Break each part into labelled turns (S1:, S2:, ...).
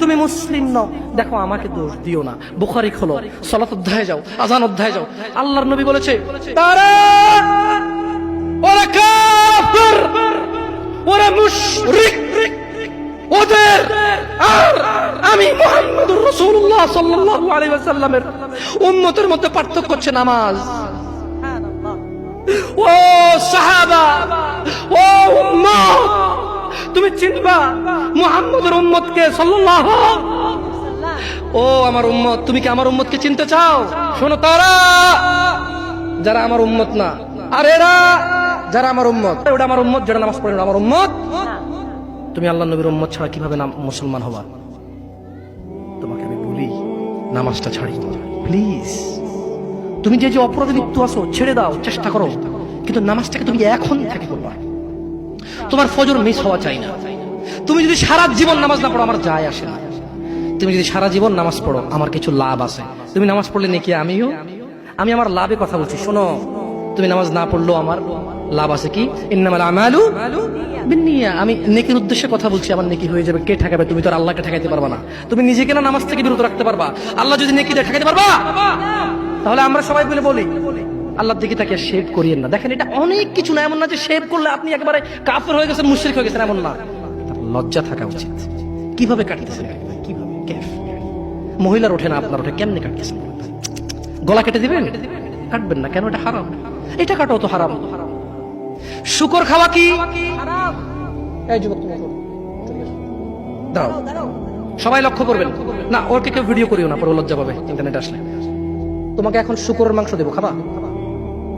S1: তুমি মুসলিম নও। দেখো, আমাকে দোষ দিও না। বুখারি খোলো। সলাত অধ্যায় যাও, আজান অধ্যায় যাও। আল্লাহর নবী বলেছে, তারা ওদের আমি মধ্যে পার্থক্য হচ্ছে নামাজ। ও সাহাবা তুমি চিনবা, মুহাম্মদের উম্মতকে সাল্লাল্লাহু ও আমার উম্মত, তুমি কি আমার উম্মতকে চিনতে চাও? শোনো তারা, যারা আমার উম্মত না। আর এরা, যারা আমার উম্মত। ওটা আমার উম্মত যারা নামাজ পড়ে আমার উম্মত। তুমি আল্লাহ নবীর উম্মত ছাড়া কীভাবে নাম মুসলমান হবা? তোমাকে আমি বলি, নামাজটা ছাড়ি। প্লিজ। তুমি যে যে অপরাধে লিপ্ত আছো, ছেড়ে দাও, চেষ্টা করো। কিন্তু নামাজটাকে তুমি এখন থেকে করবা। তোমার ফজর মিস হওয়া চাই না। তুমি যদি সারা জীবন নামাজ না পড়ো, আমার যায় আসে না। তুমি যদি সারা জীবন নামাজ পড়ো, আমার কিছু লাভ আছে। তুমি নামাজ পড়লে নাকি আমিও? আমি আমার লাভে কথা বলছি, শোনো। তুমি নামাজ না পড়লেও আমার লাভ আছে কি? আমি নেকির উদ্দেশ্যে কথা বলছি, আমার নেকি হয়ে যাবে। কে ঠেকাবে? তুমি তো আল্লাহকে ঠেকাইতে পারবা না। তুমি নিজেকে না নামাজ থেকে বিরত রাখতে পারবা। আল্লাহ যদি নেকি দিয়ে, ঠেকাইতে পারবা? তাহলে আমরা সবাই মিলে বলি আল্লাহর দিকে তাকে শেভ করিয়েন না। দেখেন, এটা অনেক কিছু না, এমন না যে শেভ করলে আপনি একবারে কাফের হয়ে গেছেন, মুশরিক হয়ে গেছেন, এমন না। লজ্জা থাকা উচিত। কীভাবে কাটতেছেন? মহিলার ওঠে না, আপনার ওঠে। কেমনে কাটতেছেন? গলা কেটে দিবেন? কাটবেন না। কেন? এটা হারাম। এটা কাটাও তো হারাম। শুকর খাওয়া কি? সবাই লক্ষ্য করবেন। না ওকে কেউ ভিডিও করিও না, পরে লজ্জা পাবে। ইন্টারনেট আসলে। তোমাকে এখন শুকরের মাংস দেবো, খাবা?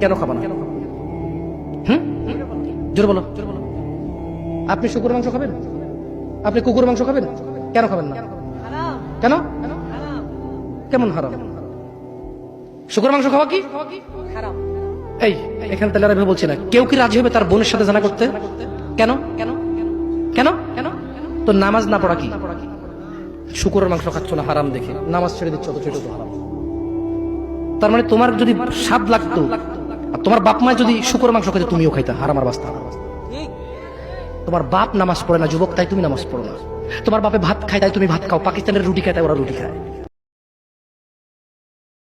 S1: কেন খাবা না? হুম? জোর বলো। আপনি শুকুর মাংস খাবেন? আপনি কুকুর মাংস খাবেন? কেন খাবেন না? কেন? কেমন হারাম? শুকুর মাংস খাওয়া কি? এই, এখানে তাহলে আর বলছি না। কেউ কি রাজি হবে তার বোনের সাথে জানা করতে? কেন? কেন? কেন কেন তো নামাজ না পড়া কি? শুকুরের মাংস খাচ্ছ না, হারাম দেখে। নামাজ ছেড়ে দিচ্ছ তো হারাম। তার মানে তোমার যদি স্বাদ লাগতো আর তোমার বাপ মা যদি শুকুর মাংস খেতে তুমিও খাইতে আর আমার বাস্তা। তোমার বাপ নামাজ পড়ে না যুবক তাই তুমি নামাজ পড়ো না। তোমার বাপে ভাত খায় তাই তুমি ভাত খাও পাকিস্তানের রুটি খায় তাই ওরা রুটি খায়।